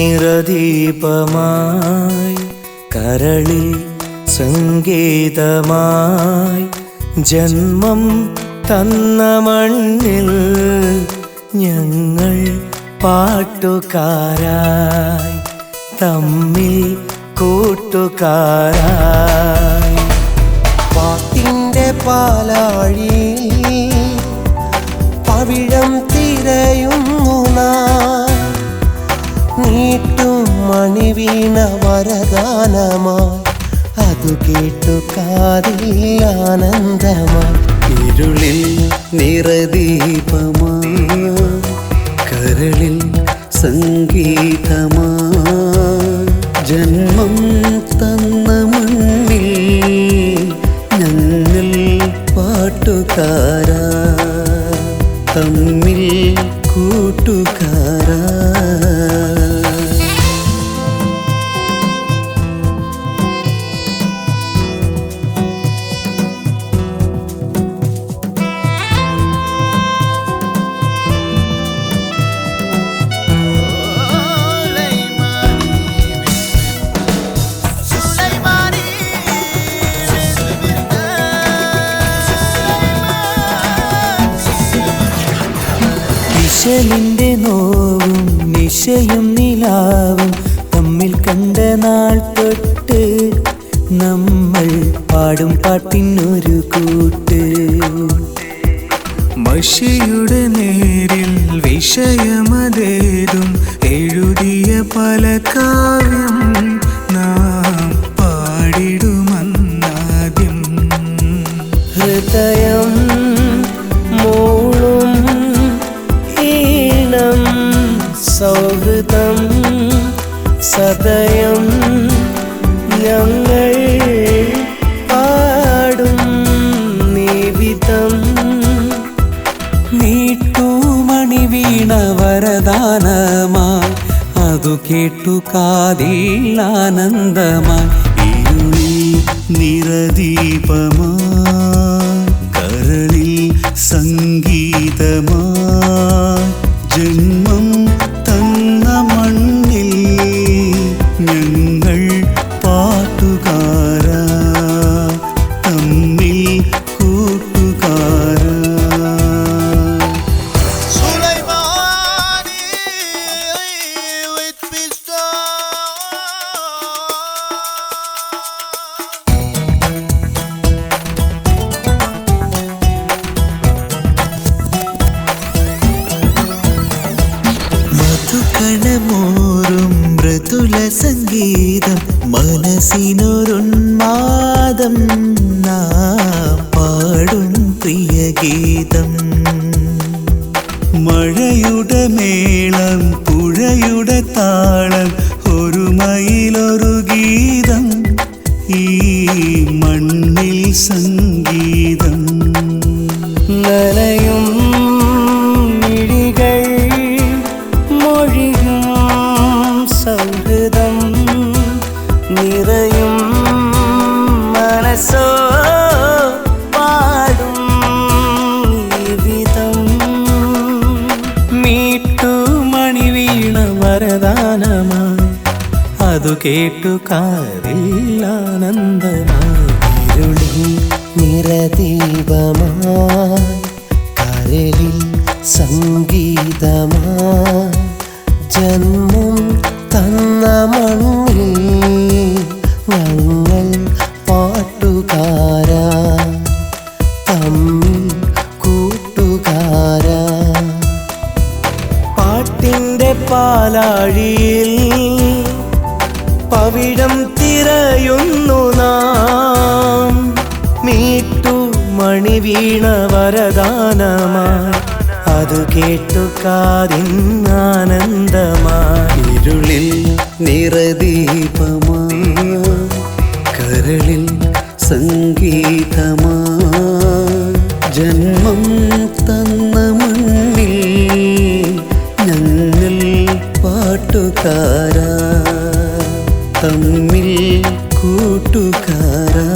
നിറദീപമായി കരളിൽ സംഗീതമായി ജന്മം തന്ന മണ്ണിൽ ഞങ്ങൾ പാട്ടുകാരായി തമ്മിൽ കൂട്ടുകാരായി പാട്ടിന്റെ പാലാഴി പവിഴം തിരയുന്നു നാം. നീട്ടും മണിവീണ വരദാനമായി. അതു കേട്ടു കാതിൽ ആനന്ദമായി. ഇരുളിൽ നിറദീപമായി. കരളിൽ സംഗീതമായി. ജന്മം തന്ന മണ്ണിൽ ഞങ്ങൾ പാട്ടുകാരാ. തമ്മിൽ കൂട്ടുകാരാ. ഇശലിന്റെ നോവും നിശയും നിലാവും തമ്മിൽ കണ്ട നാൾ തൊട്ട് നമ്മൾ പാടും പാട്ടിനൊരു കൂട്ട്. മഷിയുടെ നേരിൽ വിഷയമതേതും എഴുതിയ പല കാവ്യം നാം പാടിടുമന്നാദ്യം. ഹൃദയം ഈണം സൗഹൃദം സദയം ഞങ്ങൾ പാടും നിവിധം. നീട്ടുമണി വീണ വരദാനമായി അതു കേട്ടു കാതിൽ ആനന്ദമായി. ഇരുളിൽ നിറദീപമായി കരളിൽ സംഗീതമായി സംഗീതം മനസ്സിനൊരുന്മാദം നാ പാടും പ്രിയ ഗീതം. മഴയുടെ മേളം പുഴയുടെ താളം ഒരു മയിലൊരു ഗീതം ഈ മണ്ണിൽ സംഗീതം. നിറയും മനസ്സോ പാടും വിധം മീട്ടുമണി വീണ വരദാനമായി. അതു കേട്ടു കാതിൽ ആനന്ദമായി. ഇരുളിൽ നിറദീപമായി. കരളിൽ സംഗീതമായി. ജന്മം തന്ന മണ്ണിൽ പാട്ടുകാരാ തമ്മിൽ കൂട്ടുകാരാ. പാട്ടിന്റെ പാലാഴിയിൽ പവിഴം തിരയുന്നു നാം. മീട്ടു മണി വീണ വരദാനമായി. അത് കേട്ടു കാതിന്നാനന്ദമായി ഇരുളിൽ നിറദീപമായി കരളിൽ സംഗീതമാ. ജന്മം തന്ന മണ്ണിൽ ഞങ്ങൾ പാട്ടുകാരാ. തമ്മിൽ കൂട്ടുകാരാ.